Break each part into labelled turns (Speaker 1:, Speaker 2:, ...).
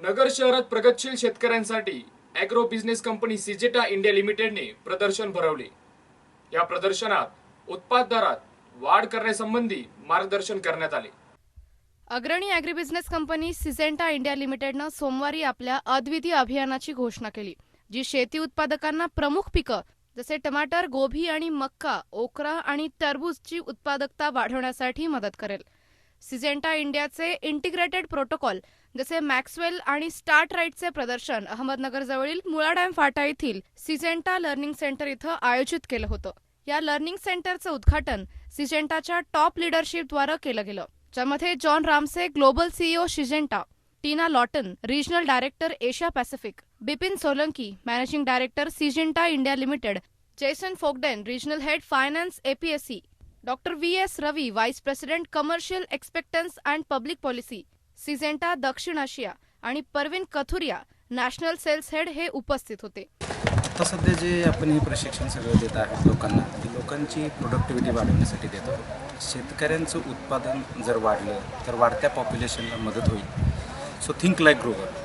Speaker 1: नगर शहरात प्रगतशील शेतकऱ्यांसाठी ॲग्रो बिझनेस कंपनी सिजेटा इंडिया लिमिटेडने प्रदर्शन भरवले. या प्रदर्शनात उत्पाद दरात वाढ करण्यासंबंधी मार्गदर्शन करण्यात आले.
Speaker 2: अग्रणी ॲग्रीबिझनेस कंपनी सिजेंटा इंडिया लिमिटेडनं सोमवारी आपल्या अद्वितीय अभियानाची घोषणा केली जी शेती उत्पादकांना प्रमुख पिकं जसे टमाटर गोभी आणि मक्का ओकरा आणि टरबूजची उत्पादकता वाढवण्यासाठी मदत करेल. सिजेंटा इंडियाचे इंटिग्रेटेड प्रोटोकॉल जसे मॅक्सवेल आणि स्टार्ट राईटचे प्रदर्शन अहमदनगरजवळील मुळा डॅम फाटा येथील सिजेंटा लर्निंग सेंटर इथं आयोजित केलं होतं. या लर्निंग सेंटरचं उद्घाटन सिजेंटाच्या टॉप लिडरशिपद्वारे केलं गेलं ज्यामध्ये John Ramsay global CEO Syngenta Tina Lawton regional director Asia Pacific Bipin Solanki managing director Syngenta India limited Jason Fogden regional head finance APSC doctor V S Ravi vice president commercial excellence and public policy Syngenta दक्षिण आशिया आणि Parveen Kathuria national sales head हे उपस्थित होते.
Speaker 3: आता सध्या जे आपण हे प्रशिक्षण सगळं देत आहोत लोकांना ते लोकांची प्रोडक्टिव्हिटी वाढवण्यासाठी देतो शेतकऱ्यांचं उत्पादन जर वाढलं तर वाढत्या पॉप्युलेशनला मदत होईल. सो थिंक लाईक ग्रोवर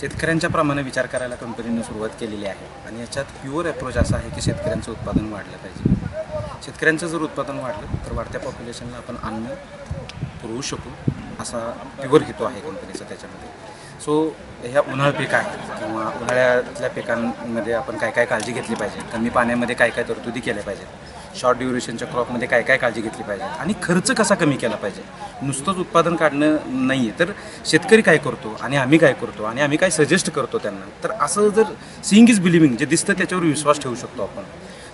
Speaker 3: शेतकऱ्यांच्या प्रमाणे विचार करायला कंपनीनं सुरुवात केलेली आहे. आणि याच्यात प्युअर अप्रोच असा आहे की शेतकऱ्यांचं उत्पादन वाढलं पाहिजे. शेतकऱ्यांचं जर उत्पादन वाढलं तर वाढत्या पॉप्युलेशनला आपण अन्न पुरवू शकू. असा प्युअर हेतू आहे कंपनीचा त्याच्यामध्ये. सो ह्या उन्हाळ पीक आहे किंवा उन्हाळ्यातल्या पिकांमध्ये आपण काय काय काळजी घेतली पाहिजे? कमी पाण्यामध्ये काय काय तरतुदी केल्या पाहिजेत? शॉर्ट ड्युरेशनच्या क्रॉपमध्ये काय काय काळजी घेतली पाहिजे आणि खर्च कसा कमी केला पाहिजे? नुसतंच उत्पादन काढणं नाही आहे तर शेतकरी काय करतो आणि आम्ही काय करतो आणि आम्ही काय सजेस्ट करतो त्यांना? तर असं जर सिंग इज बिलिव्हिंग जे दिसतं त्याच्यावर विश्वास ठेवू शकतो आपण.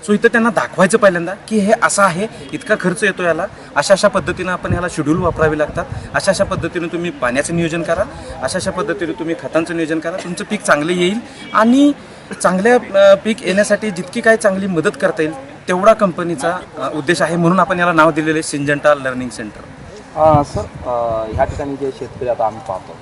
Speaker 3: सो इथं त्यांना दाखवायचं पहिल्यांदा की हे असं आहे इतका खर्च येतो याला. अशा अशा पद्धतीनं आपण ह्याला शेड्यूल वापरावे लागतात. अशा अशा पद्धतीनं तुम्ही पाण्याचं नियोजन करा. अशा अशा पद्धतीने तुम्ही खतांचं नियोजन करा. तुमचं पीक चांगलं येईल आणि चांगल्या पीक येण्यासाठी जितकी काय चांगली मदत करता येईल तेवढा कंपनीचा उद्देश आहे म्हणून आपण याला नाव दिलेलं आहे सिंजंटा लर्निंग सेंटर.
Speaker 4: सर ह्या ठिकाणी जे शेतकरी आता आम्ही पाहतो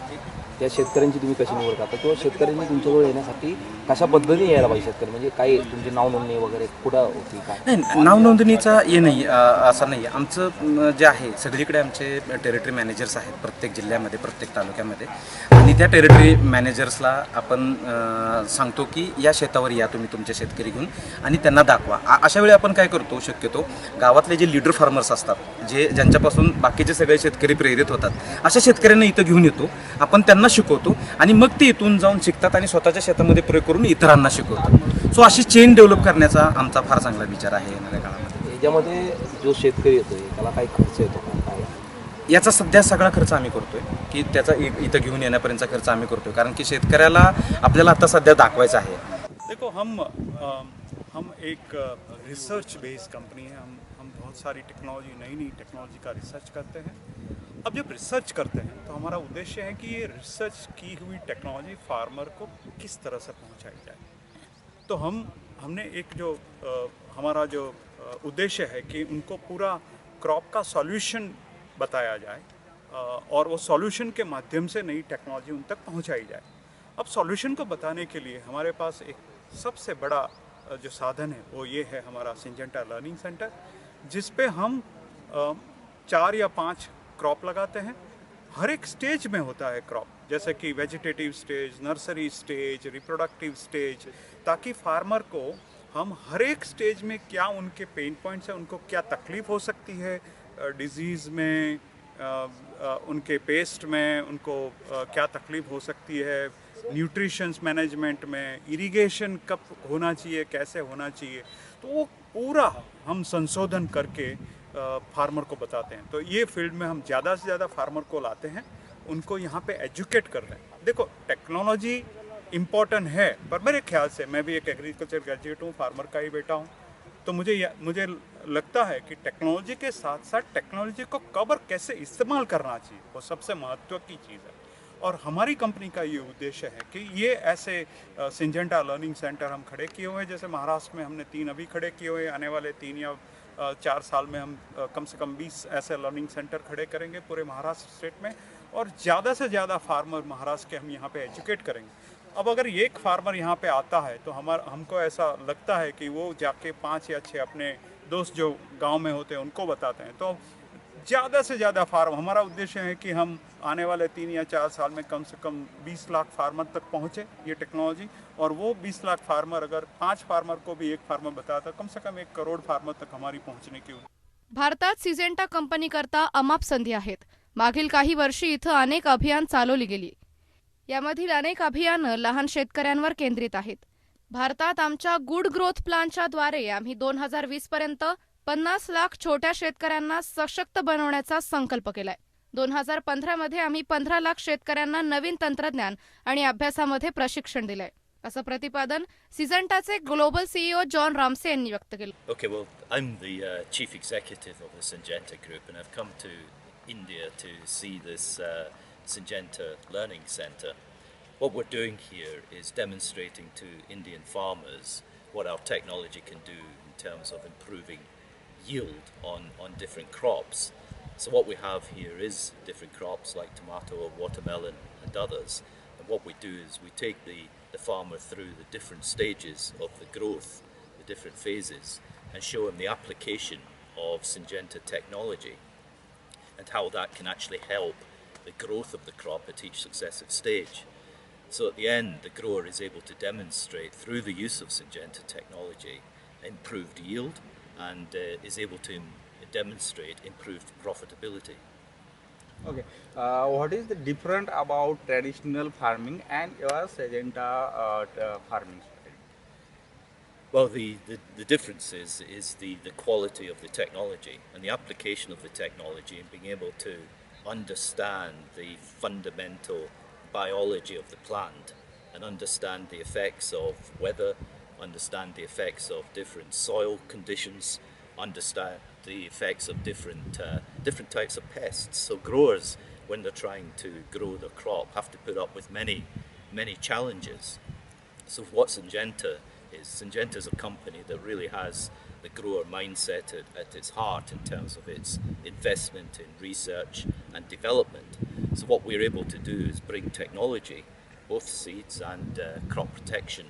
Speaker 4: त्या शेतकऱ्यांची तुम्ही कशी निवड करता? किंवा शेतकऱ्यांनी तुमच्याजवळ येण्यासाठी कशा पद्धतीने यायला पाहिजे शेतकरी? म्हणजे काही तुमची नाव नोंदणी वगैरे कुठं होती? काय?
Speaker 3: नाही नाव नोंदणीचा हे नाही अ, असं नाही. आमचं जे आहे सगळीकडे आमचे टेरिटरी मॅनेजर्स आहेत प्रत्येक जिल्ह्यामध्ये प्रत्येक तालुक्यामध्ये. आणि त्या टेरिटरी मॅनेजर्सला आपण सांगतो की या शेतावर या तुम्ही तुमचे शेतकरी घेऊन आणि त्यांना दाखवा. अशा वेळी आपण काय करतो शक्यतो गावातले जे लीडर फार्मर्स असतात जे ज्यांच्यापासून बाकीचे सगळे शेतकरी प्रेरित होतात अशा शेतकऱ्यांना इथं घेऊन येतो. आपण त्यांना शिकवतो आणि मग ते इथून जाऊन शिकतात आणि स्वतःच्या शेतामध्ये प्रयोग करून इतरांना शिकवतात सो अशी चेन डेव्हलप करण्याचा आमचा फार चांगला विचार आहे येणाऱ्या काळामध्ये.
Speaker 4: याच्यामध्ये जो शेतकरी येतोय त्याला काही खर्च येतो
Speaker 3: याचा सध्या सगळा खर्च आम्ही करतोय की त्याचा इ- इथं घेऊन येण्यापर्यंतचा खर्च आम्ही करतोय. कारण की शेतकऱ्याला आपल्याला आता सध्या दाखवायचं आहे.
Speaker 5: देखो हम हम एक रिसर्च बेस्ड कंपनी है. हम हम बहुत सारी टेक्नोलॉजी नई नई टेक्नोलॉजी का रिसर्च करते हैं। अब जब रिसर्च करते हैं तो हमारा उद्देश्य है कि ये रिसर्च की हुई टेक्नोलॉजी फार्मर को किस तरह से पहुंचाई जाए। तो हम हमने एक जो अ, हमारा जो उद्देश्य है कि उनको पूरा क्रॉप का सॉल्यूशन बताया जाए अ, और वो सॉल्यूशन के माध्यम से नई टेक्नोलॉजी उन तक पहुंचाई जाए। अब सॉल्यूशन को बताने के लिए हमारे पास एक सबसे बड़ा जो साधन है वो ये है हमारा सिंजेंटा लर्निंग सेंटर जिस पे हम अ, चार या पाँच क्रॉप लगाते हैं। हर एक स्टेज में होता है क्रॉप, जैसे कि vegetative stage, nursery stage, reproductive stage, ताकि फार्मर को हम हर एक स्टेज में क्या उनके पेन पॉइंट्स हैं, उनको क्या तकलीफ़ हो सकती है डिज़ीज़ में उनके पेस्ट में, उनको क्या तकलीफ़ हो सकती है न्यूट्रिशंस मैनेजमेंट में इरिगेशन कब होना चाहिए, कैसे होना चाहिए तो वो पूरा हम संशोधन करके फार्मर को बताते हैं। तो ये फ़ील्ड में हम ज़्यादा से ज़्यादा फार्मर को लाते हैं। उनको यहाँ पे एजुकेट कर रहे हैं। देखो टेक्नोलॉजी इंपॉर्टेंट है, पर मेरे ख्याल से, मैं भी एक एग्रीकल्चर ग्रेजुएट हूँ फार्मर का ही बेटा हूँ तो मुझे मुझे लगता है कि टेक्नोलॉजी के साथ साथ टेक्नोलॉजी को कब और कैसे इस्तेमाल करना चाहिए, वो सबसे महत्व की चीज़ है। और हमारी कंपनी का ये उद्देश्य है कि ये ऐसे सिंजेंटा लर्निंग सेंटर हम खड़े किए हुए हैं, जैसे महाराष्ट्र में हमने तीन अभी खड़े किए हुए हैं, आने वाले तीन या चार साल में हम कम से कम बीस ऐसे लर्निंग सेंटर खड़े करेंगे पूरे महाराष्ट्र स्टेट में और ज़्यादा से ज़्यादा फार्मर महाराष्ट्र के हम यहाँ पे एजुकेट करेंगे। अब अगर एक फार्मर यहाँ पे आता है तो हमार, हमको ऐसा लगता है कि वो जाके पाँच या छः अपने दोस्त जो गाँव में होते हैं उनको बताते हैं। तो ज़्यादा से ज़्यादा फार्म। हमारा उद्देश्य है कि हम आने वाले तीन या चार साल में कम से कम 20 लाख फार्मर तक पहुँचे ये टेक्नोलॉजी और वो 20 लाख फार्मर अगर पांच फार्मर को भी एक फार्मर बताता कम से कम एक करोड़ फार्मर तक हमारी पहुँचने की
Speaker 2: भारतात सिजेंटा कंपनीकरता अमाप संधी आहेत। मागील काही वर्षी इथं अनेक अभियान चालवली गेली. यामधील अनेक अभियानं लहान शेतकऱ्यांवर केंद्रित आहेत. भारतात आमच्या गुड ग्रोथ प्लानच्या द्वारे आम्ही दोन हजार वीस पर्यंत पन्नास लाख छोट्या शेतकऱ्यांना सशक्त बनवण्याचा संकल्प केलाय. दोन हजार पंधरामध्ये आम्ही पंधरा लाख शेतकऱ्यांना नवीन तंत्रज्ञान आणि अभ्यासामध्ये प्रशिक्षण दिलंय. असं प्रतिपादन सिजंटाचे ग्लोबल सीईओ जॉन रामसे यांनी व्यक्त केलं.
Speaker 6: Okay well I am the chief executive of the Syngenta group and I have come to India to see this Syngenta learning centre what we are doing here is to Indian farmers what our technology can do terms of improving yield on, on different crops. So, what we have here is different crops like tomato or watermelon and others. And what we do is we take the, the farmer through the different stages of the growth, the different phases, and show him the application of Syngenta technology and how that can actually help the growth of the crop at each successive stage. So at the end, the grower is able to demonstrate through the use of Syngenta technology improved yield and uh, is able to demonstrate improved profitability.
Speaker 7: Okay. Uh, what is the different about traditional farming and your Syngenta uh, uh, farming?
Speaker 6: Well, the, the, the difference is, is the, the quality of the technology and the application of the technology and being able to understand the fundamental biology of the plant and understand the effects of weather, understand the effects of different soil conditions, understand the effects of different, uh, different types of pests. So growers, when they're trying to grow their crop, have to put up with many, many challenges. So what Syngenta is, Syngenta is a company that really has the grower mindset at, at its heart in terms of its investment in research and development. So what we're able to do is bring technology, both seeds and uh, crop protection,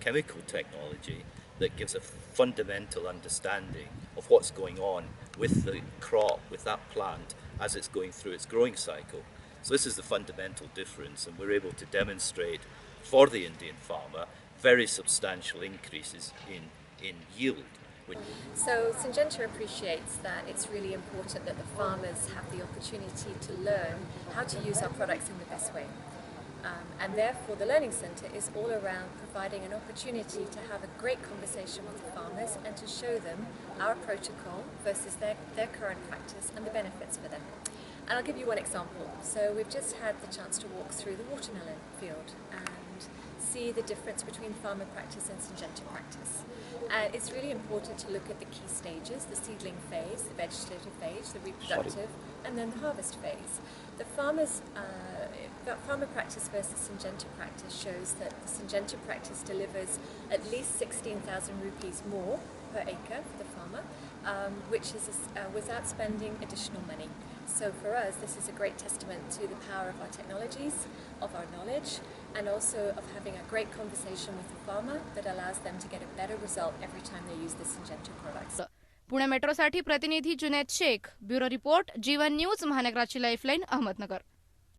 Speaker 6: chemical technology that gives a fundamental understanding of what's going on with the crop, with that plant as it's going through its growing cycle. So this is the fundamental difference, and we're able to demonstrate for the Indian farmer very substantial increases in, in yield.
Speaker 8: So Syngenta appreciates that it's really important that the farmers have the opportunity to learn how to use our products in the best way. Um, and therefore, the Learning Centre is all around providing an opportunity to have a great conversation with the farmers and to show them our protocol versus their, their current practice and the benefits for them. And I'll give you one example. So we've just had the chance to walk through the watermelon field and see the difference between farmer practice and Syngenta practice. And it's really important to look at the key stages, the seedling phase, the vegetative phase, the reproductive, and then the harvest phase. The farmers, uh, farmer practice versus Syngenta practice shows that the Syngenta practice delivers at least 16,000 rupees more per acre for the farmer, um, which is uh, without spending additional money. So for us, this is a great testament to the power of our technologies, of our knowledge, and also of having a great conversation with the farmer that allows them to get a better result every time they use the Syngenta products.
Speaker 2: Pune मेट्रोसाठी प्रतिनिधी Juned Shaikh bureau report Jeevan news महानगराची lifeline Ahmednagar.